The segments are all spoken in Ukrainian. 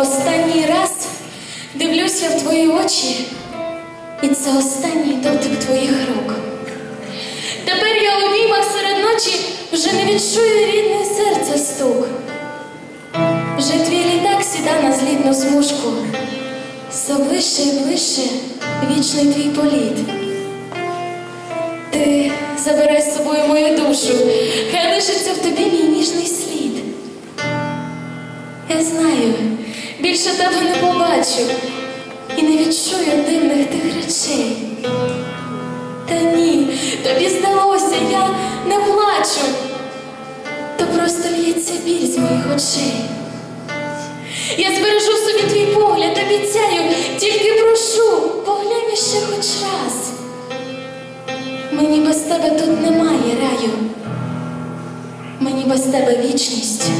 Останній раз дивлюся в твої очі, і це останній дотик твоїх рук. Тепер я у віймах серед ночі вже не відчую рідне серце стук. Вже твій літак сіда на злітну смужку, все ближче і ближче вічний твій політ. Ти забирай з собою мою душу, хай лишиться в тобі мій ніжний слід. Я знаю, більше тебе не побачу і не відчую дивних тих речей. Та ні, тобі здалося, я не плачу, то просто лється біль з моїх очей. Я збережу собі твій погляд, обіцяю, тільки прошу, поглянь ще хоч раз. Мені без тебе тут немає раю. Мені без тебе вічність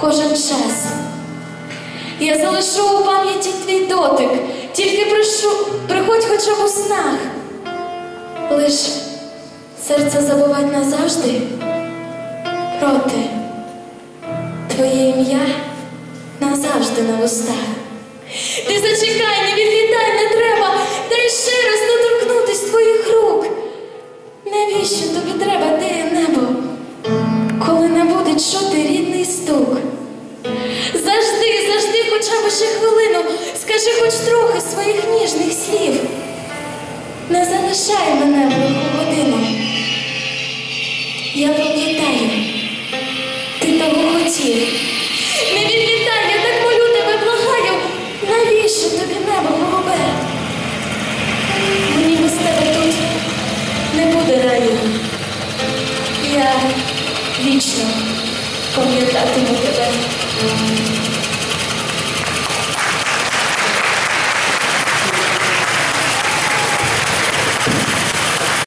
кожен час. Я залишу у пам'яті твій дотик, тільки прошу, приходь хоча б у снах. Лиш серце забувать назавжди проти твоє ім'я назавжди на устах. Ти зачекай, не відлітай, не треба, дай ще раз доторкнутись твоїх рук. Навіщо тобі треба хоча б ще хвилину, скажи хоч трохи своїх ніжних слів. Не залишай мене в годину. Я пам'ятаю, ти того хотів. Не відлітай, я так молю тебе, благаю. Навіщо тобі небо голубе? Мені без тебе тут не буде раю. Я вічно пам'ятатиму тебе.